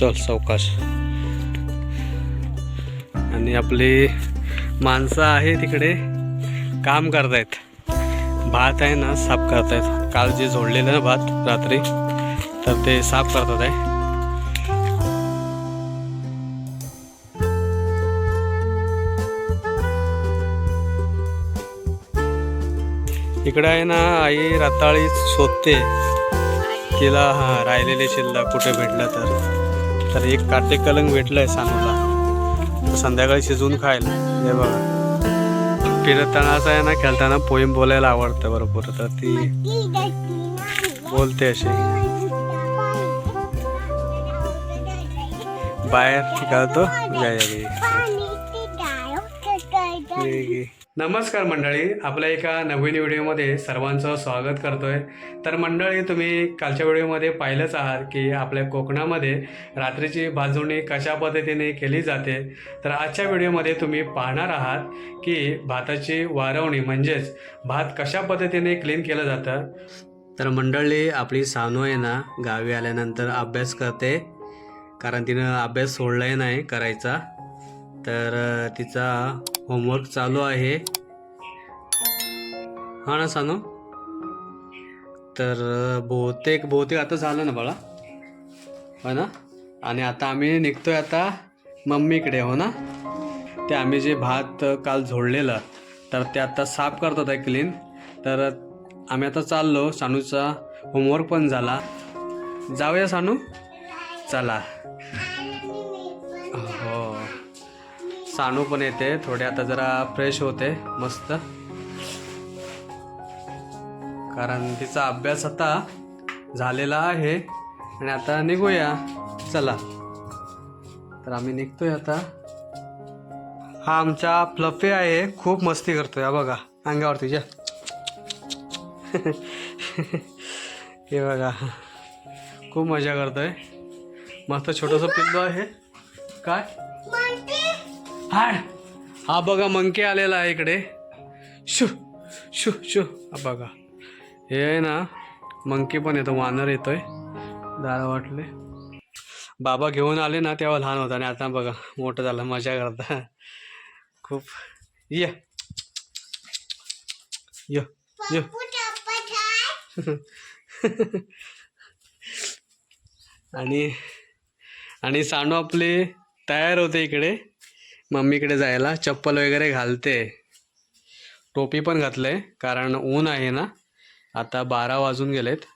चल सावकाश. आणि आपली माणसं आहे तिकडे काम करतायत. भात आहे ना साफ करतायत. काल जे झोडलेलं ना भात रात्री तर ते साफ करतात आहे. इकडे आहे ना आई रताळी शोधते. तिला हा राहिलेले शिल्लक कुठे भेटलं तर. तर एक काटे कलंग भेटलंय सानूला संध्याकाळी शिजवून खायला. हे बघा. फिरताना असं आहे ना खेळताना पोईम बोलायला आवडतं बरोबर तर ती बोलते अशी. बाहेर शिकावतो नमस्कार मंडळी आपल्या एका नवीन व्हिडिओमध्ये सर्वांचं स्वागत करतो आहे तर मंडळी तुम्ही कालच्या व्हिडिओमध्ये पाहिलंच आहात की आपल्या कोकणामध्ये रात्रीची भाजवणी कशा पद्धतीने केली जाते. तर आजच्या व्हिडिओमध्ये तुम्ही पाहणार आहात की भाताची वारवणी म्हणजेच भात कशा पद्धतीने क्लीन केलं जातं. तर मंडळी आपली सानू आहे ना गावी आल्यानंतर अभ्यास करते. कारण तिनं अभ्यास सोडलाही नाही करायचा. तर तिचा होमवर्क चालू आहे. हा ना सानू? तर बहुतेक बहुतेक आता झालं ना बाळा. हो ना? आणि आता आम्ही निघतोय आता मम्मीकडे हो ना? ते आम्ही जे भात काल झोडलेलं तर ते आता साफ करतात आहे क्लीन तर आम्ही आता चाललो. सानूचा होमवर्क पण झाला. जाऊया सानू? चला. सानू पण येते. थोडे आता जरा फ्रेश होते. मस्त. कारण तिचा अभ्यास आता झालेला आहे. आणि आता निघूया. चला. तर आम्ही निघतोय आता. हा आमचा फ्लफी आहे. खूप मस्ती करतोय. बघा. अंगावर तुझ्या हे बघा. खूप मजा करतोय. मस्त छोटंसं पिल्लू आहे. काय? हाड हा बघा मंकी आलेला आहे इकडे. शू शू शू. हा बघा. हे आहे ना मंकी पण येतो वानर येतोय. दारा वाटले. बाबा घेऊन आले ना तेव्हा लहान होता. आणि आता बघा मोठं झालं मजा करता. खूप. ये. य य. आणि आणि सांडू आपली तयार होते इकडे. मम्मीकडे जायला चप्पल वगैरे घालते. टोपी पण घातले कारण ऊन आहे ना. आता बारा वाजून गेलेत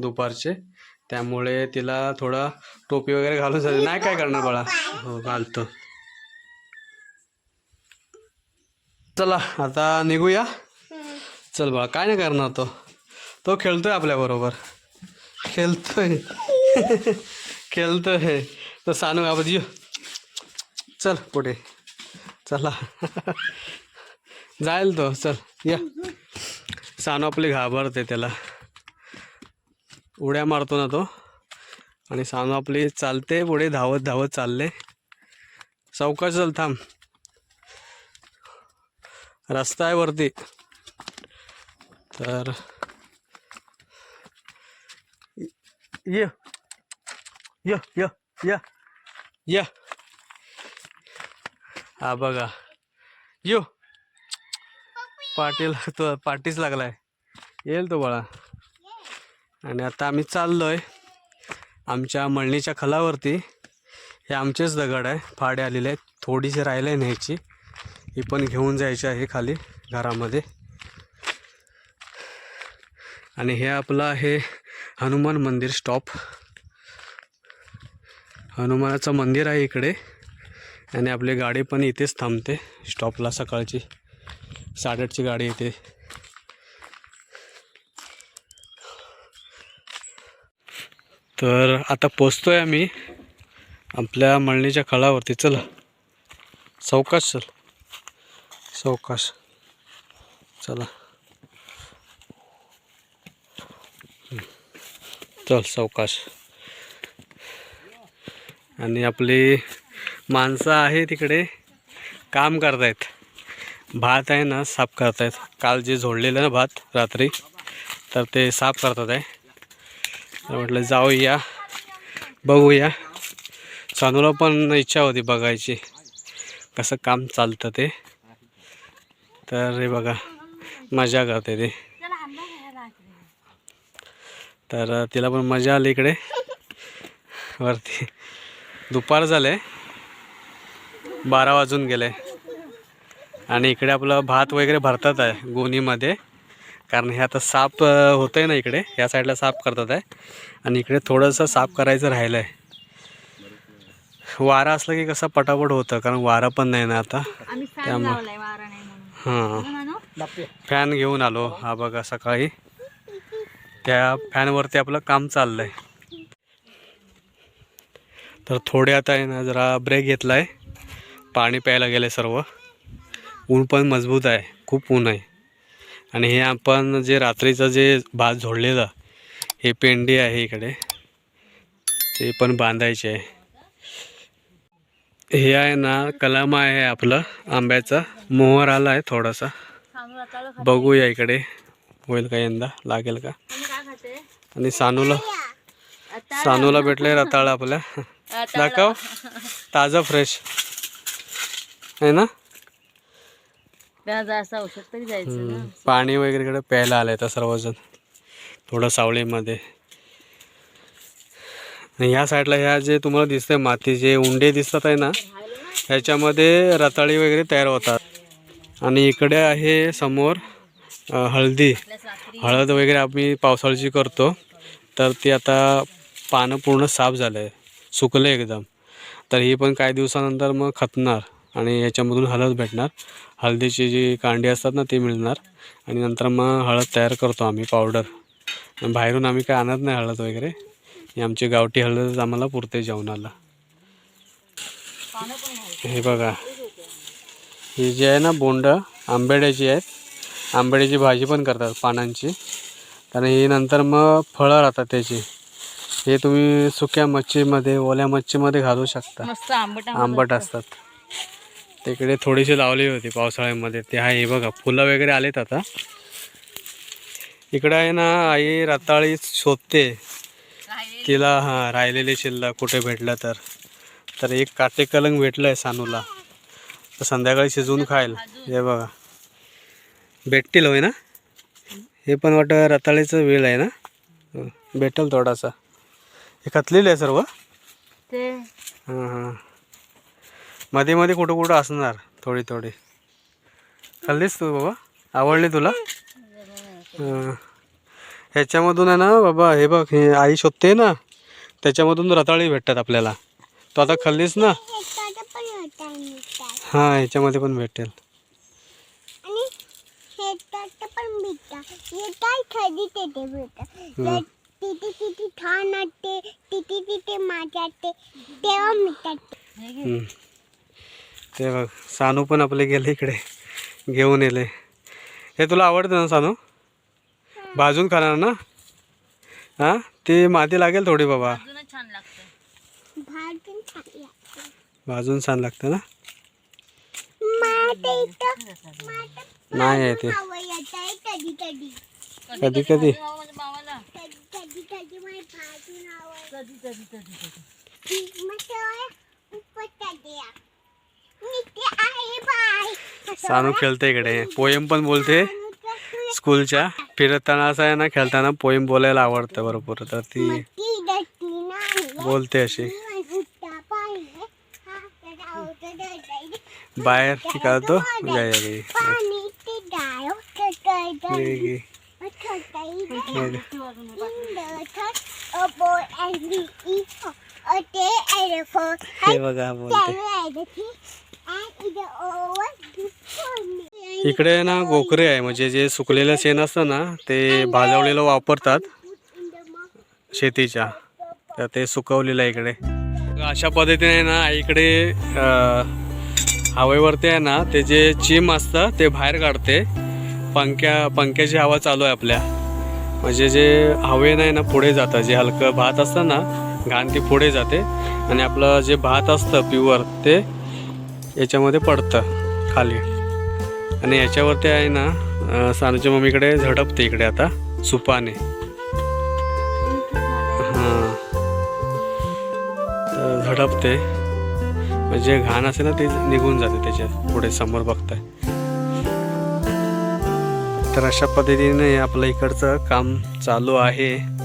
दुपारचे. त्यामुळे तिला थोडा टोपी वगैरे घालून जाते. नाही काय करणार बाळा? हो घालतो. चला आता निघूया. चल बाळा काय नाही करणार तो. तो खेळतोय आपल्याबरोबर खेळतोय. खेळतोय. तर सानू ये. चल पुढे. चला. जाईल तो चल या. सानो आपली घाबरते त्याला. उड्या मारतो ना तो. आणि सानो आपली चालते पुढे धावत धावत चालले. सावकाश चल थांब. रस्ता आहे वरती. तर ये य य या या. हा बघा. यो. पाटील तो पाठीच लागलाय. येईल तो बाळा. आणि आता आम्ही चाललोय आमच्या मळणीच्या खलावरती. हे आमचेच दगड आहे. फाडे आलेले आहेत. थोडीशी राहिले न्यायची. ही पण घेऊन जायची आहे खाली घरामध्ये. आणि हे आपलं आहे हनुमान मंदिर स्टॉप हनुमानाचं मंदिर आहे इकडे. आणि आपली गाडी पण इथेच थांबते. स्टॉपला सकाळची. साडेआठची गाडी येते तर आता पोचतोय आम्ही. आपल्या मळणीच्या खळावरती चला. सावकाश चल. सावकाश. चला. चल सावकाश. आणि आपली माणसं आहे तिकडे काम करतायत. भात आहे ना साफ करतायत. काल जे झोडलेलं ना भात रात्री तर ते साफ करतात आहे. तर म्हटलं जाऊया बघूया. सानूला पण इच्छा होती बघायची कसं काम चालतं ते. तर हे बघा मजा करते ते. तर तिला पण मजा आली इकडे. वरती दुपार झालं आहे बारा वाजून गेले. आणि इकडे आपलं भात वगैरे भरतात आहे गोणीमध्ये. कारण हे आता साफ होतं आहे ना इकडे ह्या साईडला साफ करतात आहे. आणि इकडे थोडंसं साफ करायचं राहिलं आहे वारा असलं की कसं पटापट होतं कारण वारा पण नाही ना आता. त्यामुळे- हां. फॅन घेऊन आलो हा बघा सकाळी. त्या फॅनवरती आपलं काम चाललं आहे तर थोडे आता आहे ना जरा ब्रेक घेतला आहे पाणी प्यायला गेले सर्व. ऊन पण मजबूत आहे खूप ऊन आहे. आणि हे आपण जे रात्रीचं जे भात झोडलेलं हे पेंडी आहे इकडे. ते पण बांधायचे आहे. हे आहे ना कलम आहे आपलं आंब्याचा. मोहर आला आहे थोडासा. बघूया इकडे. होईल का यंदा? लागेल का? आणि सानूला. सानूला भेटलंय रताळ आपल्या. दाखव. ताजं फ्रेश आहे ना? त्याला जास्त औषध तरी जायचं ना. पाणी वगैरे इकडे प्यायला आलंय तर सर्वजण. थोडं सावलीमध्ये. आणि ह्या साईडला ह्या जे तुम्हाला दिसतंय माती जे उंडे दिसतात आहे ना ह्याच्यामध्ये रताळी वगैरे तयार होतात. आणि इकडे आहे समोर हळदी. हळद वगैरे आम्ही पावसाळ्याची करतो. तर ती आता पानं पूर्ण साफ झालं आहे सुकले एकदम. तर ही पण काही दिवसानंतर मग खतणार. आणि याच्यामधून हळद भेटणार. हळदीची जी कांडी असतात ना ती मिळणार. आणि नंतर मग हळद तयार करतो आम्ही पावडर. बाहेरून आम्ही काय आणत नाही हळद वगैरे. ही आमची गावठी हळदच आम्हाला पुरते जेवणाला. हे बघा. ही जी आहे ना बोंड आंबेड्याची आहेत. आंबेड्याची भाजी पण करतात पानांची. आणि ही नंतर मग फळं राहतात त्याची. हे तुम्ही सुक्या मच्छीमध्ये ओल्या मच्छीमध्ये घालू शकता. आंबट असतात. तिकडे थोडीशी लावली होती पावसाळ्यामध्ये. ते आहे हे बघा फुलं वगैरे आलेत आता. इकडे आहे ना आई रताळी शोधते. तिला हां राहिलेली शिल्लक कुठे भेटलं तर. तर एक काटे कलंग भेटलं आहे सानूला. तर संध्याकाळी शिजवून खाईल. हे बघा. भेटतील होय ना? हे पण वाटतं रताळीचं वेळ आहे ना? भेटेल थोडासा. हे खतलेलं आहे सर्व? ते. हां हां. मध्ये मध्ये कुठं कुठं असणार? थोडी थोडी. खाल्लीस तू बाबा? आवडली तुला? ह्याच्यामधून आहे ना बाबा हे बघ हे आई शोधते ना त्याच्यामधून रताळी भेटतात आपल्याला. तू आता खाल्लीस ना? हां ह्याच्यामध्ये पण भेटेल. हे तिथे तिथे माझ्या तेव्हा मिळतात. ते बघ सानू पण आपले गेले इकडे घेऊन येले. हे तुला आवडतं ना सानू? भाजून खाणार ना? हां? ती माती लागेल थोडी बाबा. अजूनच छान लागतं. भाजून छान लागते. ना? नाही आहे ते. कधी कधी. कधी सानू खेळते इकडे. पोयम पण बोलते. स्कूलच्या. फिरताना असं आहे ना खेळताना पोयम बोलायला आवडतं भरपूर. तर ती बोलते अशी. हा बाहेर ती काढतो. जाय गे पाणी ते डाळ गे. हे. बघा बोलते. इकडे ना गोकरे आहे म्हणजे जे सुकलेलं शेण असतं ना ते भाजवलेलं वापरतात शेतीच्या. तर ते सुकवलेलं आहे इकडे. अशा पद्धतीने ना इकडे हवेवरती आहे ना ते जे चिम असतं ते बाहेर काढते. पंख्या पंख्याची हवा चालू आहे आपल्या. म्हणजे जे हवे नाही ना पुढे जातं. जे हलकं भात असतं ना घाण ती पुढे जाते. आणि आपलं जे भात असतं प्युअर ते याच्यामध्ये पडतं खाली. आणि याच्यावरती आहे ना सानूच्या मम्मीकडे झडपते इकडे आता सुपाने. हां. झडपते. म्हणजे घाण असेल ना ते निघून जाते त्याच्यात पुढे समोर बघताय. तर अशा पद्धतीने आपलं इकडचं काम चालू आहे.